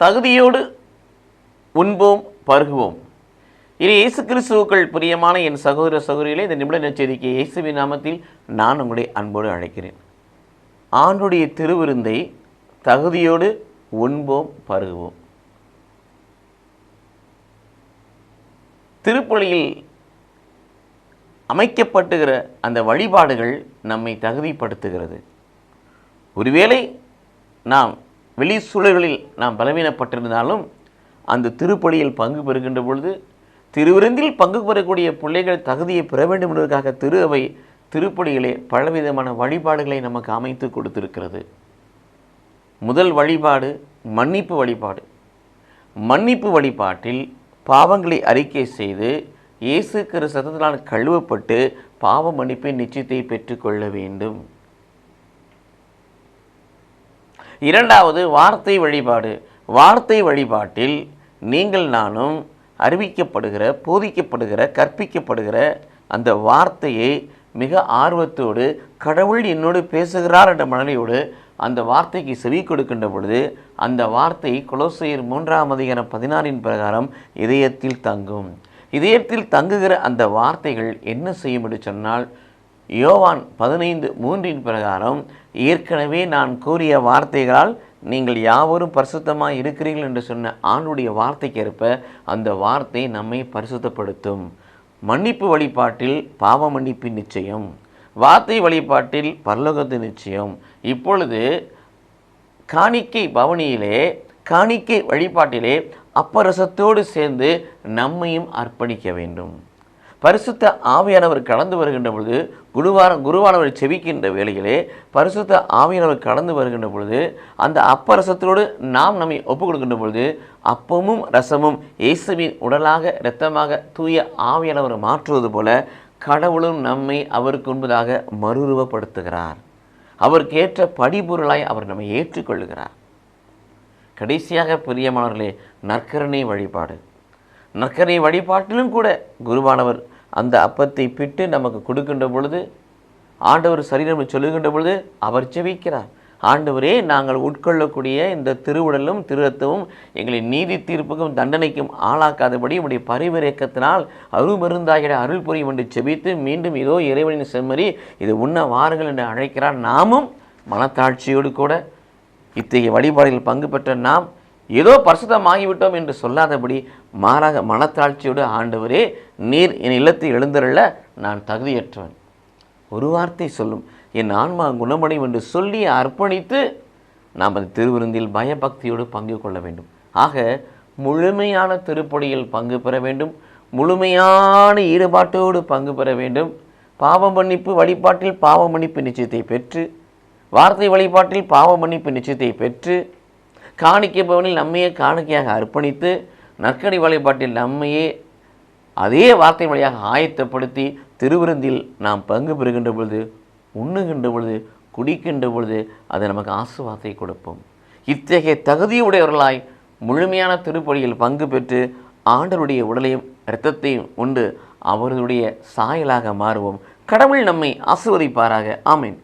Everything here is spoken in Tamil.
தகுதியோடு உண்போம் பருகுவோம். இது இயேசு கிறிஸ்துவுக்கள் பிரியமான என் சகோதர சகோதரிகளே இந்த நிமிட நச்சரிக்கை இயேசுவின் நாமத்தில் நான் உங்களுடைய அன்போடு அழைக்கிறேன். ஆண்டுடைய திருவிருந்தை தகுதியோடு உண்போம் பருகுவோம். திருப்பலியில் அமைக்கப்பட்டுகிற அந்த வழிபாடுகள் நம்மை தகுதிப்படுத்துகிறது. ஒருவேளை நாம் வெளி சூழல்களில் நாம் பலவீனப்பட்டிருந்தாலும் அந்த திருப்பலியில் பங்கு பெறுகின்ற பொழுது திருவிருந்தில் பங்கு பெறக்கூடிய பிள்ளைகள் தகுதியை பெற வேண்டும் என்பதற்காக திரு அவை திருப்பலியிலே பலவிதமான வழிபாடுகளை நமக்கு அமைத்து கொடுத்திருக்கிறது. முதல் வழிபாடு மன்னிப்பு வழிபாடு. மன்னிப்பு வழிபாட்டில் பாவங்களை அறிக்கை செய்து இயேசு கிறிஸ்தத்தினால் கழுவப்பட்டு பாவ மன்னிப்பின் நிச்சயத்தை பெற்றுக்கொள்ள வேண்டும். இரண்டாவது வார்த்தை வழிபாடு. வார்த்தை வழிபாட்டில் நீங்கள் நானும் அறிவிக்கப்படுகிற போதிக்கப்படுகிற கற்பிக்கப்படுகிற அந்த வார்த்தையை மிக ஆர்வத்தோடு கடவுள் என்னோடு பேசுகிறார் என்ற மனநிலையோடு அந்த வார்த்தைக்கு செவி கொடுக்கின்ற பொழுது அந்த வார்த்தை குலோசையர் மூன்றாம் அதிகாரம் பதினாறின் பிரகாரம் இதயத்தில் தங்கும். இதயத்தில் தங்குகிற அந்த வார்த்தைகள் என்ன செய்யும் என்று சொன்னால் யோவான் பதினைந்து மூன்றின் பிரகாரம் ஏற்கனவே நான் கூறிய வார்த்தைகளால் நீங்கள் யாவரும் பரிசுத்தமாக இருக்கிறீர்கள் என்று சொன்ன ஆண்டுடைய வார்த்தைக்கேற்ப அந்த வார்த்தை நம்மை பரிசுத்தப்படுத்தும். மன்னிப்பு வழிபாட்டில் பாவ மன்னிப்பின் நிச்சயம். வார்த்தை வழிபாட்டில் பரலோகத்து நிச்சயம். இப்பொழுது காணிக்கை பவனியிலே காணிக்கை வழிபாட்டிலே அப்பரசத்தோடு சேர்ந்து நம்மையும் அர்ப்பணிக்க வேண்டும். பரிசுத்த ஆவியானவர் கடந்து வருகின்ற பொழுது குருவான குருவானவர் செவிக்கின்ற வேளையிலே பரிசுத்த ஆவியானவர் கடந்து வருகின்ற பொழுது அந்த அப்பரசத்தோடு நாம் நம்மை ஒப்புக் கொடுக்கின்ற பொழுது அப்பமும் ரசமும் இயேசுவின் உடலாக இரத்தமாக தூய ஆவியானவர் மாற்றுவது போல கடவுளும் நம்மை அவருக்கு முன்பதாக மறுரூபப்படுத்துகிறார். அவருக்கேற்ற படிபொருளாய் அவர் நம்மை ஏற்றுக்கொள்கிறார் கடைசியாக பிரியமானவர்களே நற்கரணை வழிபாடு. நற்கரணை வழிபாட்டிலும் கூட குருவானவர் அந்த அப்பத்தை பிட்டு நமக்கு கொடுக்கின்ற பொழுது ஆண்டவர் சரீரம் சொல்லுகின்ற பொழுது அவர் செவிக்கிறார் ஆண்டவரே நாங்கள் உட்கொள்ளக்கூடிய இந்த திருவுடலும் திருரத்தமும் எங்களை நீதி தீர்ப்புக்கும் தண்டனைக்கும் ஆளாக்காதபடி உடைய பரிவிரக்கத்தினால் அருமருந்தாகிட அருள் புரியும் என்று செபித்து மீண்டும் இதோ இறைவனின் செம்மறி இது உண்ண வாருங்கள் என்று அழைக்கிறார். நாமும் மனத்தாட்சியோடு கூட இத்தகைய வழிபாடுகளில் பங்கு பெற்ற நாம் ஏதோ பரிசுத்தமாகிவிட்டோம் என்று சொல்லாதபடி மாறாக மனத்தாழ்ச்சியோடு ஆண்டவரே நீர் என் இல்லத்தில் எழுந்தருள நான் தகுதியற்றவன். ஒரு வார்த்தை சொல்லும் என் ஆன்மா குணமடையும் என்று சொல்லி அர்ப்பணித்து நாம் அந்த திருவிருந்தில் பயபக்தியோடு பங்கு கொள்ள வேண்டும். ஆக முழுமையான திருப்பொடியில் பங்கு பெற வேண்டும் முழுமையான ஈடுபாட்டோடு பங்கு பெற வேண்டும். பாவ மன்னிப்பு வழிபாட்டில் பாவ மன்னிப்பு நிச்சயத்தை பெற்று வார்த்தை வழிபாட்டில் பாவ மன்னிப்பு நிச்சயத்தை பெற்று காணிக்கை பவனில் நம்மையே காணிக்கையாக அர்ப்பணித்து நற்கடி வழிபாட்டில் நம்மையே அதே வார்த்தை வழியாக ஆயத்தப்படுத்தி திருவிருந்தில் நாம் பங்கு பெறுகின்ற பொழுது உண்ணுகின்ற பொழுது குடிக்கின்ற பொழுது அது நமக்கு ஆசுவாத்தை கொடுப்போம். இத்தகைய தகுதியுடையவர்களாய் முழுமையான திருப்பலியில் பங்கு பெற்று ஆண்டருடைய உடலையும் இரத்தத்தையும் உண்டு அவருடைய சாயலாக மாறுவோம். கடவுள் நம்மை ஆசிர்வதிப்பாராக. ஆமீன்.